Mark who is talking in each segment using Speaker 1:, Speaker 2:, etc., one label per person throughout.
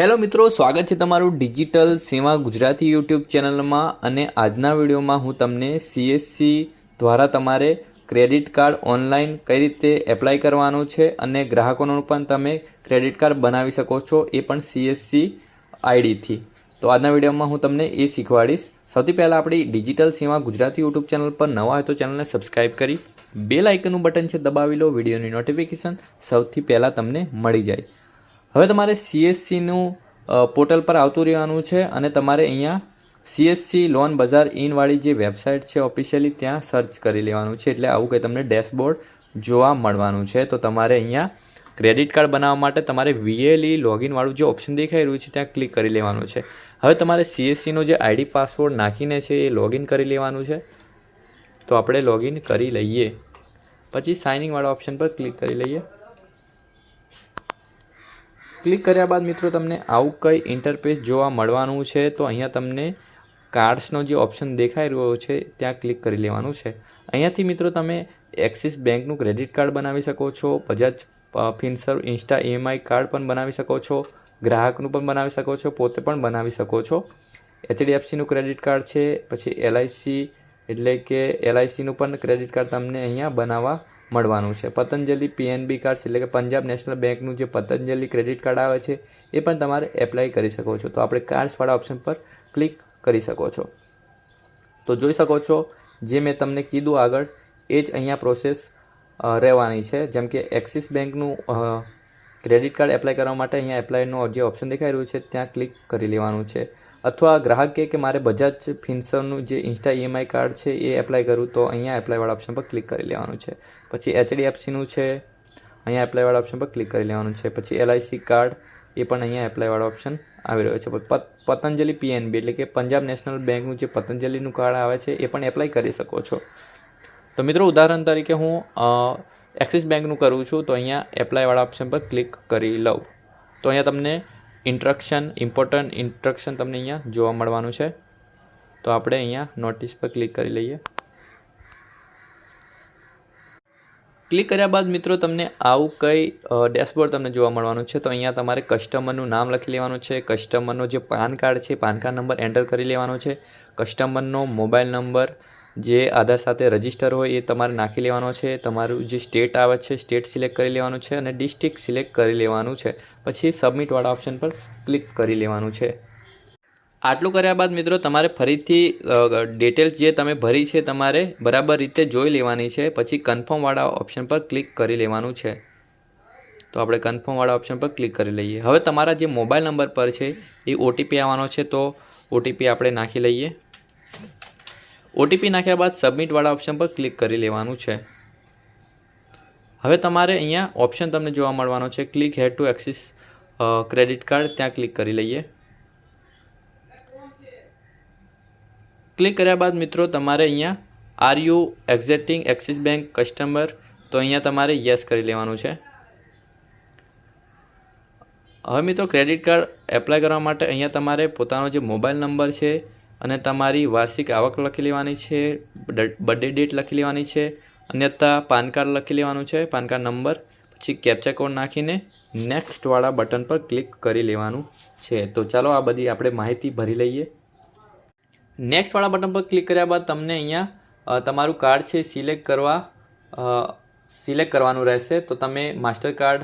Speaker 1: Hello મિત્રો, સ્વાગત છે તમારું ડિજિટલ સેવા ગુજરાતી યુટ્યુબ ચેનલમાં અને આજના વિડીયોમાં હું તમને સીએસસી દ્વારા તમારે ક્રેડિટ કાર્ડ ઓનલાઈન કઈ રીતે એપ્લાય કરવાનું છે અને ગ્રાહકોનું પણ તમે ક્રેડિટ કાર્ડ બનાવી શકો છો એ પણ સીએસસી આઈડીથી. તો આજના વિડીયોમાં હું તમને એ શીખવાડીશ. સૌથી પહેલાં આપણી ડિજિટલ સેવા ગુજરાતી યુટ્યુબ ચેનલ પર નવા હોય તો ચેનલને સબસ્ક્રાઈબ કરી બે લાઇકનું બટન છે દબાવી લો, વિડીયોની નોટિફિકેશન સૌથી પહેલાં તમને મળી જાય. હવે તમારે સીએસસીનું પોર્ટલ પર આવતું રહેવાનું છે અને તમારે અહીંયા સીએસસી લોન બજાર ઇનવાળી જે વેબસાઇટ છે ઓફિશિયલી ત્યાં સર્ચ કરી લેવાનું છે. એટલે આવું કંઈ તમને ડેશબોર્ડ જોવા મળવાનું છે. તો તમારે અહીંયા ક્રેડિટ કાર્ડ બનાવવા માટે તમારે વીએલઈ લોગિનવાળું જે ઓપ્શન દેખાઈ રહ્યું છે ત્યાં ક્લિક કરી લેવાનું છે. હવે તમારે સીએસસીનો જે આઈડી પાસવર્ડ નાખીને છે એ લોગિન કરી લેવાનું છે. તો આપણે લોગિન કરી લઈએ. પછી સાઇનિંગવાળા ઓપ્શન પર ક્લિક કરી લઈએ. ક્લિક કર્યા બાદ મિત્રો તમને આવું કંઈ ઇન્ટરફેસ જોવા મળવાનું છે, તો અહીંયા તમને કાર્ડ્સનો જે ઓપ્શન દેખાઈ રહ્યો છે, ત્યાં ક્લિક કરી લેવાનું છે. અહીંયાથી મિત્રો તમે એક્સિસ બેંકનું ક્રેડિટ કાર્ડ બનાવી શકો છો Bajaj Finserv Insta EMI card પણ બનાવી શકો છો, ગ્રાહકનું પણ બનાવી શકો છો, પોતે પણ બનાવી શકો છો. એચડીએફસીનું ક્રેડિટ કાર્ડ છે, પછી એલઆઈસી એટલે કે એલઆઈસીનું પણ ક્રેડિટ કાર્ડ તમને અહીંયા બનાવવા મળવાનું છે. પતંજલિ પીએનબી કાર્ડ્સ એટલે કે પંજાબ નેશનલ બેંકનું જે પતંજલિ ક્રેડિટ કાર્ડ આવે છે, એ પણ તમારે એપ્લાય કરી શકો છો. તો આપણે કાર્ડ્સવાળા ઓપ્શન પર ક્લિક કરી શકો છો. તો જોઈ શકો છો, જે મેં તમને કીધું આગળ, એ જ અહીંયા પ્રોસેસ રહેવાની છે. જેમ કે એક્સિસ બેંકનું ક્રેડિટ કાર્ડ એપ્લાય કરવા માટે અહીંયા એપ્લાયનો જે ઓપ્શન દેખાઈ રહ્યું છે, ત્યાં ક્લિક કરી લેવાનું છે. અથવા ગ્રાહક કે મારે બજાજ ફિન્સરનું જે ઇન્સ્ટા ઈએમઆઈ કાર્ડ છે એ એપ્લાય કરું, તો અહીંયા એપ્લાયવાળા ઓપ્શન પર ક્લિક કરી લેવાનું છે. પછી એચડીએફસીનું છે, અહીંયા એપ્લાયવાળા ઓપ્શન પર ક્લિક કરી લેવાનું છે. પછી એલઆઈસી કાર્ડ, એ પણ અહીંયા એપ્લાયવાળો ઓપ્શન આવી રહ્યો છે. પત, પતંજલિ પીએનબી, એટલે કે પંજાબ નેશનલ બેંકનું જે પતંજલિનું કાર્ડ આવે છે, એ પણ એપ્લાય કરી શકો છો. તો મિત્રો, ઉદાહરણ તરીકે હું એક્સિસ બેંકનું કરું છું, તો અહીંયા એપ્લાયવાળા ઓપ્શન પર ક્લિક કરી લઉં. તો અહીંયા તમને ઇન્સ્ટ્રક્શન ઇમ્પોર્ટન્ટ ઇન્ટ્રક્શન તમને અહીંયા જોવા મળવાનું છે. તો આપણે અહીંયા નોટિસ પર ક્લિક કરી લઈએ. ક્લિક કર્યા બાદ મિત્રો તમને આવું કંઈ ડેશબોર્ડ તમને જોવા મળવાનું છે. તો અહીંયા તમારે કસ્ટમરનું નામ લખી લેવાનું છે. કસ્ટમરનો જે પાન કાર્ડ છે પાન કાર્ડ નંબર એન્ટર કરી લેવાનો છે. કસ્ટમરનો મોબાઈલ નંબર જે આધાર સાથે રજિસ્ટર હોય એ તમારે નાખી લેવાનો છે, તમારું જે સ્ટેટ આવે છે, સ્ટેટ સિલેક્ટ કરી લેવાનું છે અને ડિસ્ટ્રિક્ટ સિલેક્ટ કરી લેવાનું છે. પછી સબમિટવાળા ઓપ્શન પર ક્લિક કરી લેવાનું છે. આટલું કર્યા બાદ મિત્રો તમારે ફરીથી ડિટેલ્સ જે તમે ભરી છે તમારે બરાબર રીતે જોઈ લેવાની છે, પછી કન્ફર્મવાળા ઓપ્શન પર ક્લિક કરી લેવાનું છે. તો આપણે કન્ફર્મવાળા ઓપ્શન પર ક્લિક કરી લઈએ. હવે તમારા જે મોબાઈલ નંબર પર છે એ ઓટીપી આવવાનો છે, તો ઓટીપી આપણે નાખી લઈએ. ઓટીપી નાખ્યા બાદ સબમિટવાળા ઓપ્શન પર ક્લિક કરી લેવાનું છે. હવે તમારે અહીંયા ઓપ્શન તમને જોવા મળવાનો છે. Click head to Axis credit card ત્યાં ક્લિક કરી લઈએ. ક્લિક કર્યા બાદ મિત્રો તમારે અહીંયા are you existing Axis bank customer તો અહીંયા તમારે યસ કરી લેવાનું છે. હવે મિત્રો ક્રેડિટ કાર્ડ એપ્લાય કરવા માટે અહીંયા તમારે પોતાનો જે મોબાઈલ નંબર છે અને તમારી વાર્ષિક આવક લખી લેવાની છે બર્થડે ડેટ લખી લેવાની છે, અન્યથા પાન કાર્ડ લખી લેવાનું છે, પાન કાર્ડ નંબર, પછી કેપ્ચા કોડ નાખીને નેક્સ્ટવાળા બટન પર ક્લિક કરી લેવાનું છે. તો ચાલો આ બધી આપણે માહિતી ભરી લઈએ. નેક્સ્ટવાળા બટન પર ક્લિક કર્યા બાદ તમને અહીંયા તમારું કાર્ડ છે સિલેક્ટ કરવા સિલેક્ટ કરવાનું રહેશે. તો તમે માસ્ટર કાર્ડ,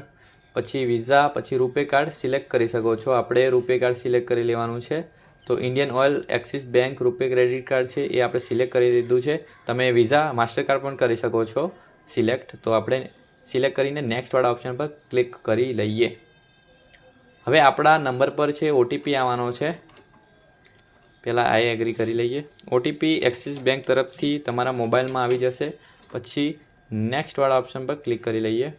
Speaker 1: પછી વિઝા, પછી રૂપે કાર્ડ સિલેક્ટ કરી શકો છો. આપણે રૂપે કાર્ડ સિલેક્ટ કરી લેવાનું છે. તો Indian oil Axis bank RuPay credit card છે, એ આપણે સિલેક્ટ કરી દીધું છે. તમે વિઝા માસ્ટર કાર્ડ પણ કરી શકો છો સિલેક્ટ તો આપણે સિલેક્ટ કરીને નેક્સ્ટવાળા ઓપ્શન પર ક્લિક કરી લઈએ. હવે આપણા નંબર પર છે ઓટીપી આવવાનો છે. પહેલાં આઈ એગ્રી કરી લઈએ. ઓટીપી એક્સિસ બેંક તરફથી તમારા મોબાઈલમાં આવી જશે. પછી નેક્સ્ટવાળા ઓપ્શન પર ક્લિક કરી લઈએ.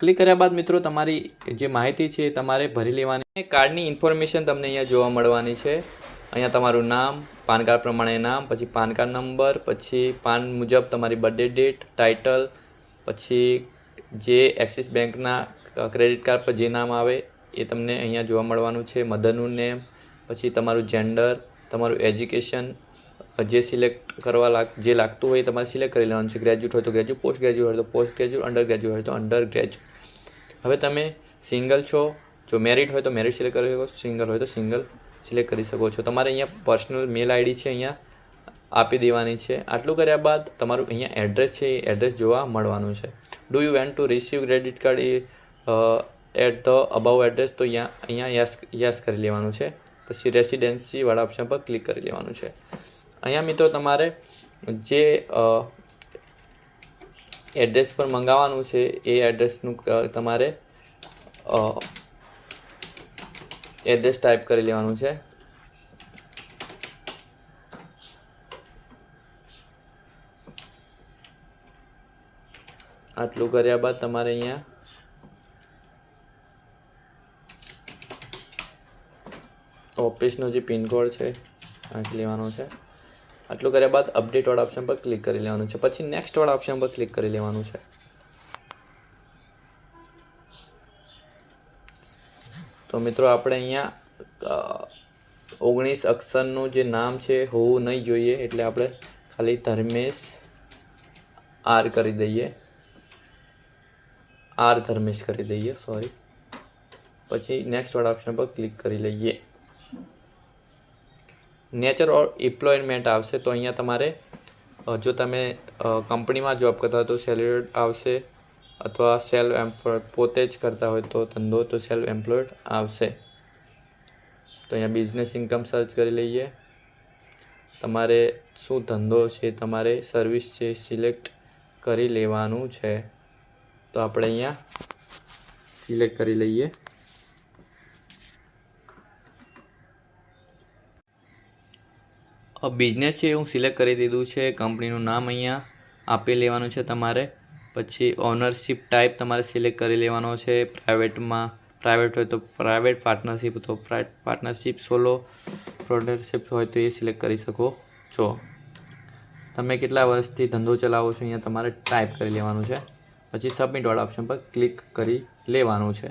Speaker 1: ક્લિક કર્યા બાદ મિત્રો તમારી જે માહિતી છે એ તમારે ભરી લેવાની કાર્ડની ઇન્ફોર્મેશન તમને અહીંયા જોવા મળવાની છે. અહીંયા તમારું નામ, પાન કાર્ડ પ્રમાણે નામ, પછી પાન કાર્ડ નંબર, પછી પાન મુજબ તમારી બર્થડે ડેટ ટાઇટલ પછી જે એક્સિસ બેંકના ક્રેડિટ કાર્ડ પર જે નામ આવે એ તમને અહીંયા જોવા મળવાનું છે. મધરનું નેમ પછી તમારું જેન્ડર તમારું એજ્યુકેશન જે સિલેક્ટ કરવા લાગ, જે લાગતું હોય તમારે સિલેક્ટ કરી લેવાનું છે. ગ્રેજ્યુએટ હોય તો ગ્રેજ્યુએટ પોસ્ટ ગ્રેજ્યુએટ હોય તો પોસ્ટ ગ્રેજ્યુએટ અંડર ગ્રેજ્યુએટ હોય તો અંડર ગ્રેજ્યુએટ હવે તમે સિંગલ છો, જો મેરિડ હોય તો મેરિડ સિલેક્ટ કરી શકો સિંગલ હોય તો સિંગલ સિલેક્ટ કરી શકો છો. તમારે અહીંયા પર્સનલ મેલ આઈડી છે અહીંયા આપી દેવાની છે. આટલું કર્યા બાદ તમારું અહીંયા એડ્રેસ છે, એ એડ્રેસ જોવા મળવાનું છે. Do you want to receive credit card A at the above address તો અહીંયા અહીંયા યસ યસ કરી લેવાનું છે. પછી રેસિડેન્સી વાળા ઓપ્શન પર ક્લિક કરી લેવાનું છે. અહીંયા મિત્રો તમારે જે એડ્રેસ પર મંગાવવાનું છે. એ એડ્રેસનું તમારે એડ્રેસ ટાઈપ કરી લેવાનું છે. આટલું કર્યા બાદ તમારે અહીંયા ઓફિસનો જે પિનકોડ છે નાખી લેવાનો છે. આટલું કર્યા બાદ અપડેટ વાળા ઓપ્શન પર ક્લિક કરી લેવાનું છે. પછી નેક્સ્ટ વાળા ઓપ્શન પર ક્લિક કરી લેવાનું છે. તો મિત્રો આપણે અહીંયા ઓગણીસ અક્ષરનું જે નામ છે હોવું નહીં જોઈએ, એટલે આપણે ખાલી ધર્મેશ આર કરી દઈએ. આર ધર્મેશ કરી દઈએ સોરી પછી નેક્સ્ટ વાળા ઓપ્શન પર ક્લિક કરી લઈએ. નેચર ઓર એમ્પ્લોયમેન્ટ આવશે તો અહીંયા તમારે જો તમે કંપનીમાં જોબ કરતા હોય તો સેલેરી આવશે અથવા સેલ્ફ એમ્પ્લોયડ પોતે જ કરતા હોય તો ધંધો તો સેલ્ફ એમ્પ્લોયડ આવશે. તો અહીંયા બિઝનેસ ઇન્કમ સર્ચ કરી લઈએ. તમારે શું ધંધો છે, તમારે સર્વિસ છે સિલેક્ટ કરી લેવાનું છે. તો આપણે અહીંયા સિલેક્ટ કરી લઈએ. બિઝનેસ છે હું સિલેક્ટ કરી દીધું છે કંપનીનું નામ અહીંયા આપી લેવાનું છે તમારે. પછી ઓનરશિપ ટાઈપ તમારે સિલેક્ટ કરી લેવાનો છે પ્રાઇવેટમાં પ્રાઇવેટ હોય તો પ્રાઇવેટ પાર્ટનરશિપ તો પાર્ટનરશિપ સોલો પ્રોડરશિપ હોય તો એ સિલેક્ટ કરી શકો છો. તમે કેટલા વર્ષથી ધંધો ચલાવો છો અહીંયા તમારે ટાઈપ કરી લેવાનું છે. પછી સબમિટ વાળા ઓપ્શન પર ક્લિક કરી લેવાનું છે.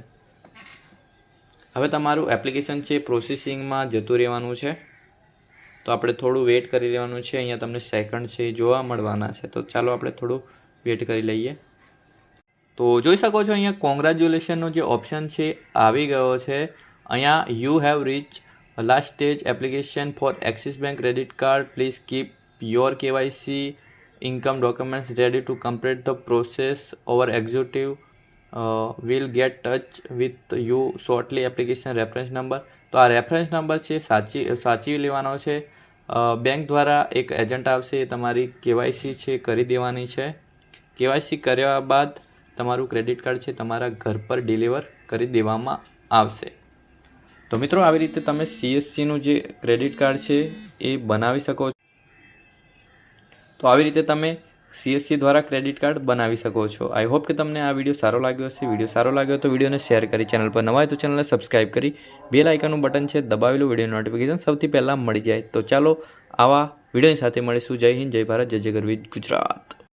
Speaker 1: હવે તમારું એપ્લિકેશન છે પ્રોસેસિંગમાં જતું રહેવાનું છે. તો આપણે થોડું વેટ કરી લેવાનું છે. અહીંયા તમને સેકન્ડ છે એ જોવા મળવાના છે. તો ચાલો આપણે થોડું વેટ કરી લઈએ. તો જોઈ શકો છો અહીંયા કોંગ્રેચ્યુલેશનનો જે ઓપ્શન છે આવી ગયો છે. અહીંયા you have reach last stage application for Axis bank credit card please keep your KYC income documents ready to complete the process our executive will get touch with you shortly application reference number તો આ reference number છે, સાચી સાચી લેવાનો છે. Bank દ્વારા એક agent આવશે એ તમારી કેવાયસી છે, કરી દેવાની છે. કેવાયસી કર્યા બાદ તમારું ક્રેડિટ કાર્ડ છે, તમારા ઘર પર ડિલિવર કરી દેવામાં આવશે. તો મિત્રો, આવી રીતે તમે સીએસસીનું જે ક્રેડિટ કાર્ડ છે, એ બનાવી શકો છો. તો આવી રીતે તમે સીએસસી દ્વારા ક્રેડિટ કાર્ડ બનાવી શકો છો. આઈ હોપ કે તમને આ વીડિયો સારો લાગ્યો હશે. વીડિયો સારો લાગ્યો તો વિડીયોને શેર કરી ચેનલ પર નવા હોય તો ચેનલને સબસ્ક્રાઇબ કરી બે આઇકનનું બટન છે દબાવેલું વીડિયો નોટિફિકેશન સૌથી પહેલાં મળી જાય. તો ચાલો આવા વિડીયોની સાથે મળીશું. જય હિન્દ, જય ભારત, જય જય ગરવી ગુજરાત.